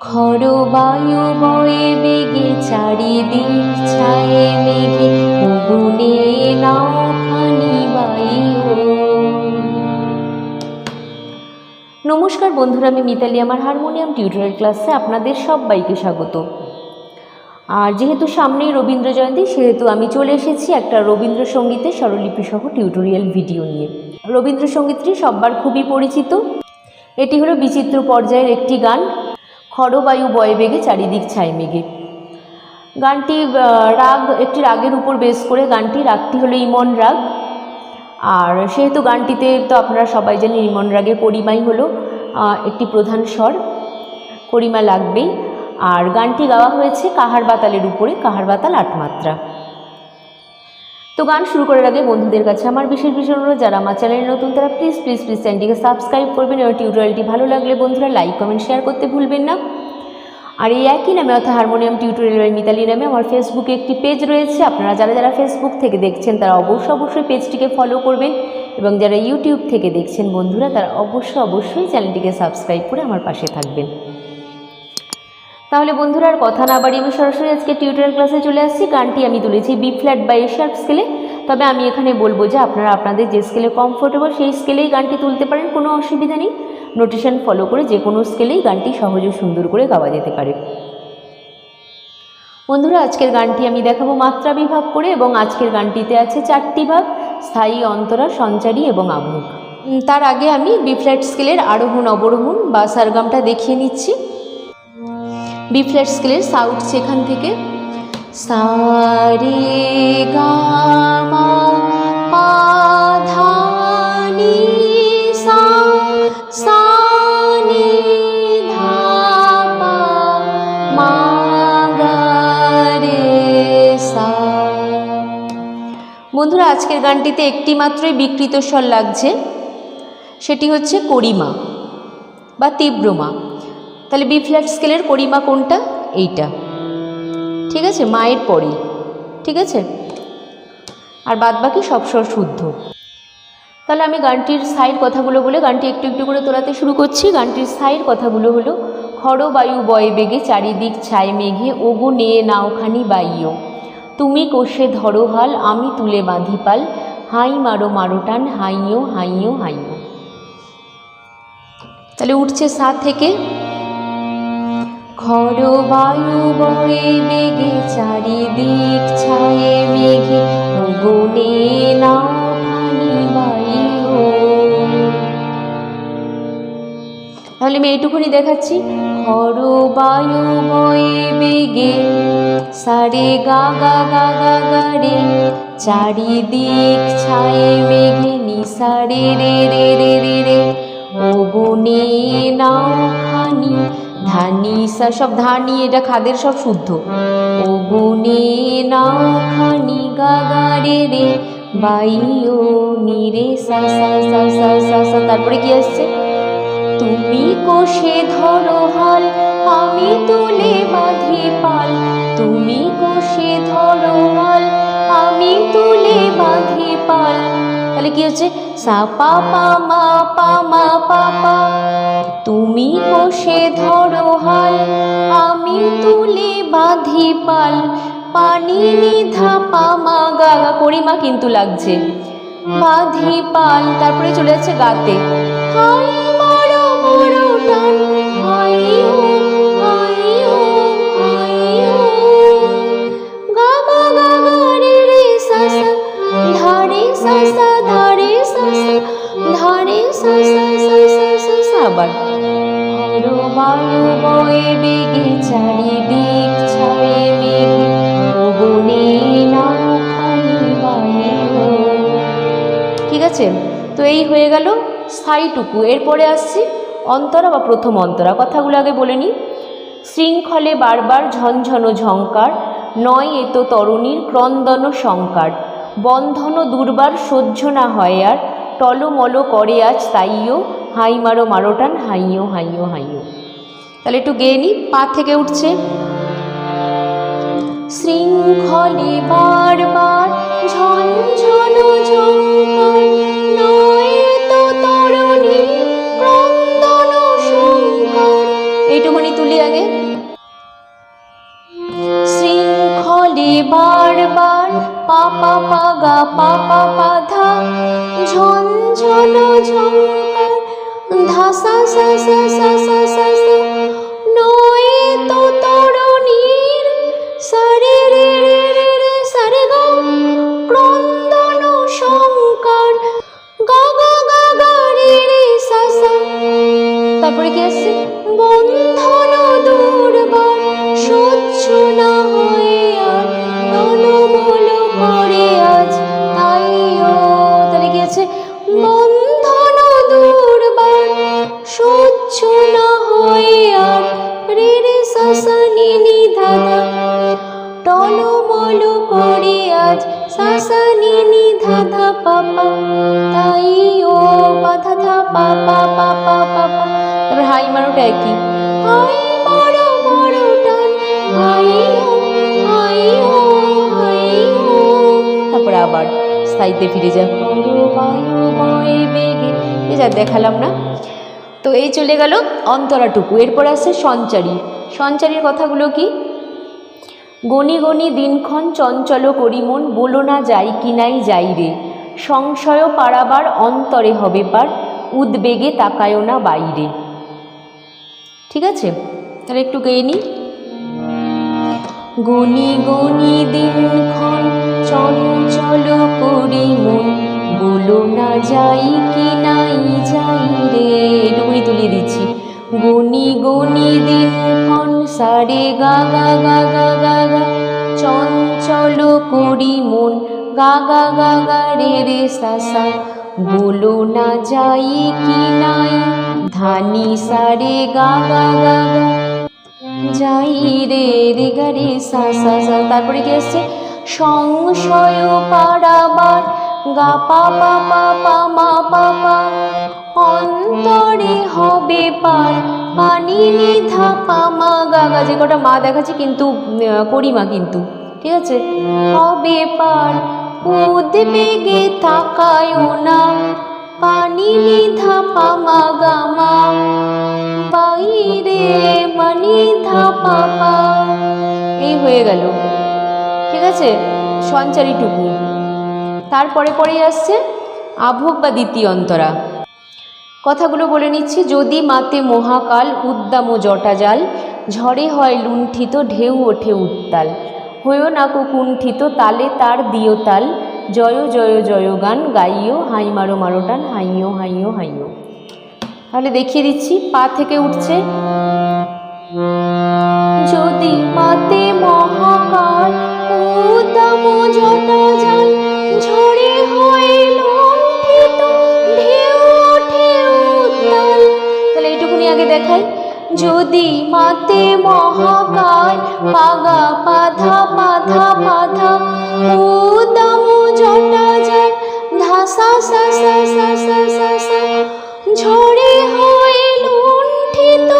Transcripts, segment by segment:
খর বায়ু বয়ে বেগে চারিদিক ছায়ে মেঘে গুনে নাও খানি বাইও নমস্কার বন্ধুরা, আমি মিতালি, আমার হারমোনিয়াম টিউটোরিয়াল ক্লাসে আপনাদের সবাইকে স্বাগত। আর যেহেতু সামনেই রবীন্দ্র জয়ন্তী, সেহেতু আমি চলে এসেছি একটা রবীন্দ্রসঙ্গীতের স্বরলিপি সহ টিউটোরিয়াল ভিডিও নিয়ে। রবীন্দ্রসঙ্গীতটি সব্বার খুবই পরিচিত। এটি হলো বিচিত্র পর্যায়ের একটি গান। খড়বায়ু বয়ে বেগে চারিদিক ছাই মেঘে। গানটি রাগ, একটি রাগের উপর বেস করে গানটি, রাগটি হলো ইমন রাগ। আর সেহেতু গানটিতে তো আপনারা সবাই জানেন ইমন রাগের পরিমাই হলো একটি প্রধান স্বর করিমা লাগবেই। আর গানটি গাওয়া হয়েছে কাহার বাতালের উপরে, কাহার বাতাল আট মাত্রা তো গান শুরু করার আগে বন্ধুদের কাছে আমার বিশেষ বিশেষ অনুরোধ, যারা আমার চ্যানেলে নতুন তারা প্লিজ প্লিজ প্লিজ চ্যানেলটিকে সাবস্ক্রাইব করবেন। এবং টিউটোরিয়ালটি ভালো লাগলে বন্ধুরা লাইক কমেন্ট শেয়ার করতে ভুলবেন না। আর এই একই নামে অর্থাৎ হারমোনিয়াম টিউটোরিয়াল বাই মিতালি নামে আমার ফেসবুকে একটি পেজ রয়েছে। আপনারা যারা যারা ফেসবুক থেকে দেখছেন, তারা অবশ্যই অবশ্যই পেজটিকে ফলো করবেন এবং যারা ইউটিউব থেকে দেখছেন বন্ধুরা, তারা অবশ্যই অবশ্যই চ্যানেলটিকে সাবস্ক্রাইব করে আমার পাশে থাকবেন। তাহলে বন্ধুরা, আর কথা না বাড়িয়ে আমি সরাসরি আজকে টিউটোরিয়াল ক্লাসে চলে আসছি। গানটি আমি তুলেছি বি ফ্ল্যাট বা এ শার্প স্কেলে তবে আমি এখানে বলব যে আপনারা আপনাদের যে স্কেলে কমফোর্টেবল সেই স্কেলেই গানটি তুলতে পারেন, কোনো অসুবিধা নেই। নোটেশন ফলো করে যে কোনো স্কেলেই গানটি সহজে সুন্দর করে গাওয়া যেতে পারে। বন্ধুরা, আজকের গানটি আমি দেখাবো মাত্রা বিভাগ করে এবং আজকের গানটিতে আছে চারটি ভাগ, স্থায়ী, অন্তরা, সঞ্চারী এবং আবহ তার আগে আমি বি ফ্ল্যাট স্কেলের আরোহণ অবরোহণ বা সারগামটা দেখিয়ে নিচ্ছি। বি ফ্ল্যাট স্কেলের সাউথ সেখান থেকে। সারে গামা বন্ধুরা, আজকের গানটিতে একটি মাত্রই বিকৃত স্বর লাগছে। সেটি হচ্ছে করিমা বা তীব্রমা তাহলে বি ফ্ল্যাট স্কেলের করিমা কোনটা? এইটা। ঠিক আছে? মায়ের পরেই ঠিক আছে? আর বাদ বাকি সব স্বর শুদ্ধ। তাহলে আমি গানটির সাইড কথাগুলো বলে গানটি একটু একটু করে তোলাতে শুরু করছি। গানটির সাইড কথাগুলো হলো খড় বায়ু বেগে চারিদিক ছায় মেঘে, ওগো নিয়ে নাওখানি বাইও তুমি কোষে ধরো হাল, আমি তুলে বাঁধি পাল। হাই মারো মারো টান হাইও হাইও হাইও তাহলে উঠছে সা থেকে। খড় বায়ু বয়ে মেঘে চারিদিক ছায়ে মেঘে গুনে তাহলে আমি এইটুকুনি দেখাচ্ছি। খড় বায়ু বয়ে বেগে সারে গা গা গা গা গা রে। চারিদিক ছায়ে মেঘে নিসারে রে রে রে রে রে। ও গুনে নাও খানি ধানি সব ধানি, এটা খাদের সব শুদ্ধ। ও গুনে নাও খানি গা গা রে রে। বাইও নি রে সা সা সা সা সা সা, তারপরে কি আসছে? তুমি কোষে ধরো হাল, আমি তুলে বাঁধি পাল। তুমি কোষে ধরো হাল, আমি তুলে বাঁধি পাল। তাহলে কি হচ্ছে? সা, পা পা, মা পা মা, পা পা। তুমি কোষে ধরো হাল, আমি তুলে বাঁধি পাল। পানি নিধা, পা, মা, গা গা করিমা কিন্তু লাগছে। বাঁধি পাল, তারপরে চলে যাচ্ছে গাতে। হাই ঠিক আছে? তো এই হয়ে গেল স্থায়ীটুকু। এরপরে আসছি অন্তরা বা প্রথম অন্তরা। কথাগুলো আগে বলে নিই। শৃঙ্খলে বারবার ঝনঝন ঝঙ্কার, নয় এ তো তরুণীর ক্রন্দন শঙ্কার বন্ধন দুর্বার সহ্য না হয় আর, টলমল করে আজ তাইও হাই মারো মারোটান হাইও হাইও হাইও তাহলে একটু গেয়ে নিই, পা থেকে উঠছে। শৃঙ্খলে বারবার ঝনঝন ঝঙ্কার নয় তো তরণী তুলি আগে। শৃঙ্খলে বারবার পা পা পা গা পা পা পা ধা ঝনঝন ঝঙ্কার ধাসা সা সা সা সা সা সা নয় সারে হাই মারোটা একই হাই মারো আবার স্থায়ীতে ফিরে যা যা দেখালাম না তো এই চলে গেল অন্তরাটুকু এরপর আছে সঞ্চারী সঞ্চারীর কথাগুলো কি গণি গণি দিনক্ষণ চঞ্চল করি মন বলো না যাই কি নাই যাই রে সংশয় পারাবার অন্তরে হবে পার, উদ্বেগে তাকায়ও না বাইরে। ঠিক আছে? তাহলে একটু গেয়ে নিই গুনি গণি দিনক্ষণ চঞ্চল করি মন, বলো না যাই কি নাই যাই রে। এটুকুনি তুলিয়ে দিচ্ছি। গণি গণি দিনক্ষণ সারে গা গা গা গা গা গা, চঞ্চল করি মন গা গা গা গা রে রে সা সা। বলো না যাই কি নাই, ধানি সারে গা গা গা গা। যাই রে রে গা রে সা সা সা। তারপরে কি আসছে? সংশয় পারাবার, গা পা পা পা পা মা পা পা। অন্তরে হবে পার, পানি নিধা পা মা গা গা। যে কটা মা দেখাচ্ছে কিন্তু করিমা কিন্তু। ঠিক আছে? হবে পার উদ্বেগে তাকায়ও না, পানি নিধা পা মা। বাইরে মানি ধা পা পা। এই হয়ে গেল। ঠিক আছে? সঞ্চারীটুকু তারপরে পরেই আসছে আভোগ বা দ্বিতীয় অন্তরা। কথাগুলো বলে নিচ্ছি, যদি মাতে মহাকাল, উদ্দাম জটাজাল, ঝড়ে হয় লুণ্ঠিত, ঢেউ ওঠে উত্তাল। হয়েও না কো কুণ্ঠিত তালে তার দিও তাল। জয় জয় জয় গান গাইও হাই মারো মারো টান হাইও হাইও হাইও তাহলে দেখিয়ে দিচ্ছি, পা থেকে উঠছে। যদি মাতে মহাকাল উদ্দাম তাহলে এইটুকুনি আগে দেখাই। যদি মাতে মহাকাল, পাগা পাধা ঝড়ে হয়ে লুণ্ঠিত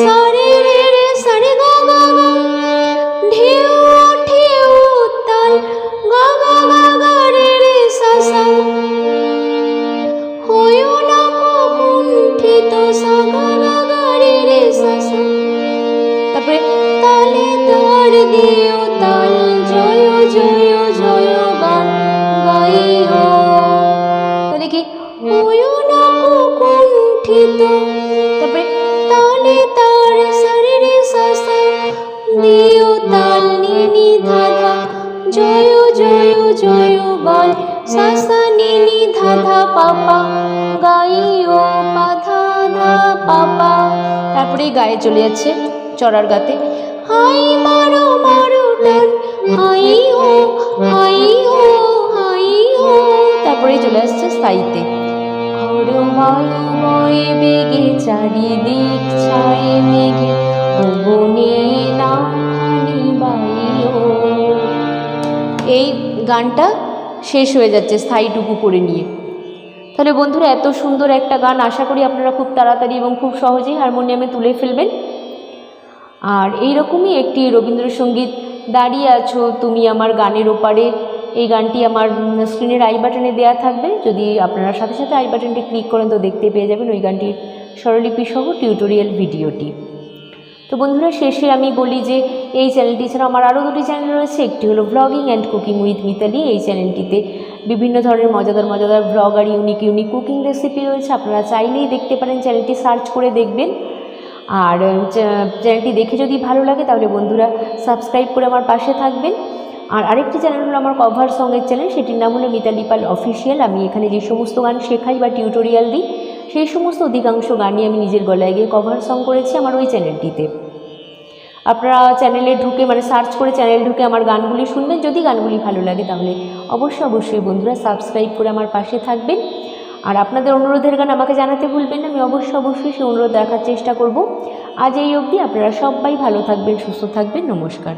সারে রে রে সারে গা গা গা। ঢেউ ওঠে উত্তাল গা গা গা গা রে রে সা সা। হয়েও না কুণ্ঠিত সা গা গা গা রে রে সা সা। তারপরে তালে তার দিও তাল, জয় জয় গান সা সা নি নি ধা ধা পাপা, গাইও পা ধা পাপা। তারপরে গায়ে চলে যাচ্ছে চড়ার গাতে। হাই মারো মারো টান হাই ও হাই ও হাই ও তারপরে চলে আসছে স্থায়ীতে। ঘর বায়ু বয়ে বেগে চারিদিক ছায়ে মেঘে ভুবনে না এই গানটা শেষ হয়ে যাচ্ছে স্থায়ীটুকু করে নিয়ে। তাহলে বন্ধুরা, এত সুন্দর একটা গান আশা করি আপনারা খুব তাড়াতাড়ি এবং খুব সহজেই হারমোনিয়ামে তুলে ফেলবেন। আর এই রকমই একটি রবীন্দ্রসঙ্গীত দাঁড়িয়ে আছো তুমি আমার গানের ওপারে। এই গানটি আমার স্ক্রিনের আই বাটনে দেওয়া থাকবে। যদি আপনারা সাথে সাথে আই বাটনটি ক্লিক করেন তো দেখতে পেয়ে যাবেন ওই গানটির স্বরলিপি সহ টিউটোরিয়াল ভিডিওটি তো বন্ধুরা, শেষে আমি বলি যে এই চ্যানেলটি ছাড়া আমার আরও দুটি চ্যানেল রয়েছে। একটি হলো blogging and cooking with Mitali এই চ্যানেলটিতে বিভিন্ন ধরনের মজাদার মজাদার ব্লগ আর ইউনিক ইউনিক কুকিং রেসিপি রয়েছে। আপনারা চাইলেই দেখতে পারেন চ্যানেলটি সার্চ করে দেখবেন। আর চ্যানেলটি দেখে যদি ভালো লাগে, তাহলে বন্ধুরা সাবস্ক্রাইব করে আমার পাশে থাকবেন। আর আরেকটি চ্যানেল হলো আমার কভার সঙ্গের চ্যানেল সেটির নাম হলো মিতালি পাল অফিসিয়াল আমি এখানে যে সমস্ত গান শেখাই বা টিউটোরিয়াল দিই সেই সমস্ত অধিকাংশ গানই আমি নিজের গলায় গিয়ে কভার সং করেছি আমার ওই চ্যানেলটিতে আপনারা চ্যানেলে ঢুকে মানে সার্চ করে চ্যানেল ঢুকে আমার গানগুলি শুনবেন। যদি গানগুলি ভালো লাগে তাহলে অবশ্যই অবশ্যই বন্ধুরা সাবস্ক্রাইব করে আমার পাশে থাকবেন। আর আপনাদের অনুরোধের গান আমাকে জানাতে ভুলবেন না, আমি অবশ্যই অবশ্যই সেই অনুরোধ রাখার চেষ্টা করব। আজ এই অবধি আপনারা সবাই ভালো থাকবেন, সুস্থ থাকবেন, নমস্কার।